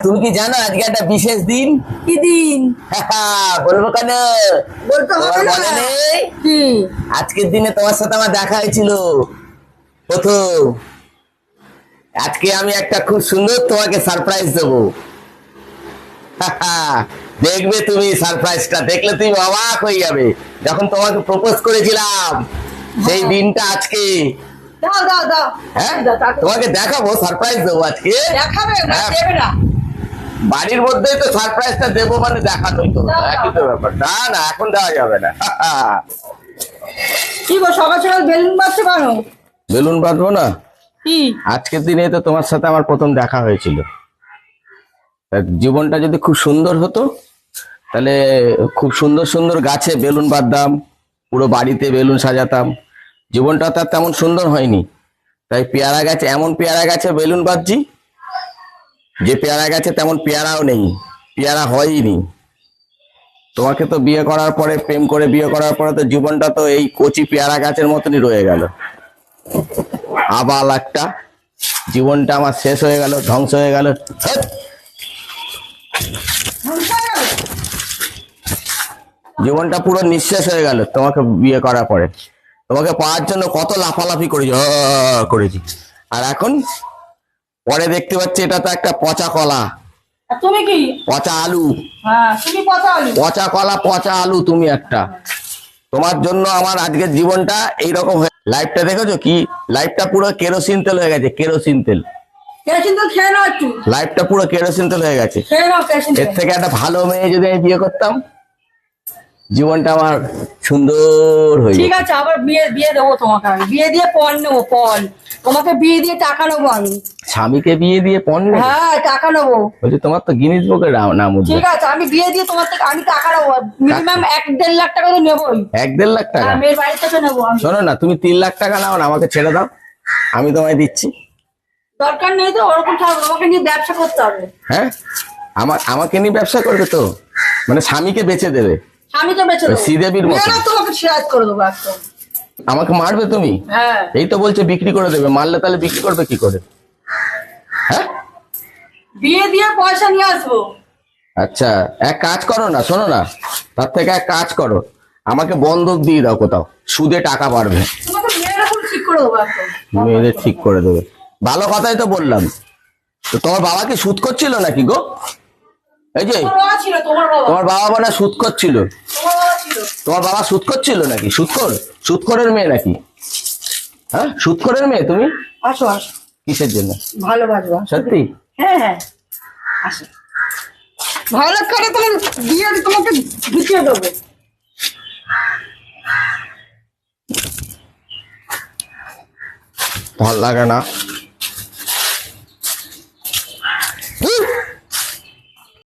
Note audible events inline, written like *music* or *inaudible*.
তুমি কি জানো আজকে একটা বিশেষ দিন? কি দিন? *laughs* বলব কেন? বলতে হবে না। কি? আজকের দিনে তোমার সাথে আমার দেখা হয়েছিল। প্রথম আজকে আমি একটা খুব সুন্দর তোমাকে সারপ্রাইজ দেবো। *laughs* দেখবে তুমি সারপ্রাইজটা দেখলে তুমি অবাক হয়ে যাবে। যখন তোমাকে প্রপোজ করেছিলাম সেই দিনটা আজকে। দাও দাও দাও। হ্যাঁ? তোমাকে দেখাবো সারপ্রাইজ দেবো আজকে। দেখাবে না হ্যাঁ। বাড়ির মধ্যেই তো সারপ্রাইজটা দেবো মানে দেখানোই তো একই তো ব্যাপার। না না এখন দেওয়া যাবে না। কি গো সকাল সকাল বেলুন বাজছে কেন? বেলুন বাঁধবো না? কি? আজকের দিনে তো তোমার সাথে আমার প্রথম দেখা হয়েছিল। জীবনটা যদি খুব সুন্দর হতো তাহলে খুব সুন্দর সুন্দর গাছে বেলুন বাঁধতাম পুরো বাড়িতে বেলুন সাজাতাম। জীবনটা তার তেমন সুন্দর হয়নি। তাই পেয়ারা গাছে এমন পেয়ারা গাছে বেলুন বাঁধছি যে পেয়ারা গাছে তেমন পেয়ারাও নেই, পেয়ারা হয়নি তোমাকে তো বিয়ে করার পরে, প্রেম করে বিয়ে করার পরে তো জীবনটা তো এই কচি পেয়ারা গাছের মতনই রয়ে গেল। আবাল একটা, জীবনটা আমার শেষ হয়ে গেল, ধ্বংস হয়ে গেল! জীবনটা পুরো নিঃশেষ হয়ে গেল তোমাকে বিয়ে করার পরে। তোমাকে পাওয়ার জন্য কত লাফালাফি করেছি করেছি। আর এখন পরে দেখতে পাচ্ছি এটা তো একটা পচা কলা। তুমি কি? পচা আলু। হ্যাঁ কথা বলি পচা কলা পচা আলু তুমি একটা। তোমার জন্য আমার আজকের জীবনটা এইরকম হয়ে লাইফটা দেখেছ কি? লাইফটা পুরো কেরোসিন তেল হয়ে গেছে কেরোসিন তেল। লাইফটা পুরো কেরোসিন তেল হয়ে গেছে। এর থেকে একটা ভালো মেয়ে যদি আমি বিয়ে করতাম জীবনটা আমার সুন্দর হয়ে ঠিক আছে আবার বিয়ে বিয়ে দেবো তোমাকে আমি। বিয়ে দিয়ে পণ নেব পণ। তোমাকে বিয়ে দিয়ে টাকা নেব আমি। স্বামীকে বিয়ে দিয়ে পণ নেবে? হ্যাঁ টাকা নেব। বলছি তোমার তো গিনিস বুকের নাম- উঠবে। ঠিক আছে আমি বিয়ে দিয়ে তোমার থেকে আমি টাকা নেব। মিনিমাম এক দেড় লাখ টাকা তো নেবোই। এক দেড় লাখ টাকা? হ্যাঁ, মেয়ের বাড়ি থেকে নেব আমি। শোনো না তুমি তিন লাখ টাকা নাও না আমাকে ছেড়ে দাও। আমি তোমায় দিচ্ছি। দরকার নেই তো ওরকম থাকবে তোমাকে নিয়ে ব্যবসা করতে হবে। হ্যাঁ? আমার আমাকে নিয়ে ব্যবসা করবে তো? মানে স্বামীকে বেচে দেবে। আমি তো বেঁচে শ্রীদেবীর মতো। তোমাকে সিরাজ করে দেবো একদম। আমাকে মারবে তুমি? হ্যাঁ। এই তো বলছে বিক্রি করে দেবে। মারলে তাহলে বিক্রি করবে কি করে? হ্যাঁ? বিয়ে দিয়ে পয়সা নিয়ে আসব। আচ্ছা এক কাজ করো না শোনো না। তার থেকে এক কাজ করো। আমাকে বন্ধক দিয়ে দাও কোথাও। সুদে টাকা করে মেয়েদের ঠিক করে দেবে। ভালো কথাই তো বললাম। তো তোমার বাবা কি সুদ করছিল নাকি গো? এই যে তোমার বাবা তোমার তোমার মানে সুদ করছিল তোমার বাবা ছিল। তোমার বাবা সুদ করছিল নাকি? সুদকর সুদকরের মেয়ে নাকি? হ্যাঁ? সুদকরের মেয়ে তুমি? আসো আসো। কিসের জন্য? ভালোবাসবো সত্যি? হ্যাঁ হ্যাঁ। আসো। ভালো করে তুমি বিয়ে তোমাকে গুছিয়ে দেবো। ভালো লাগে না।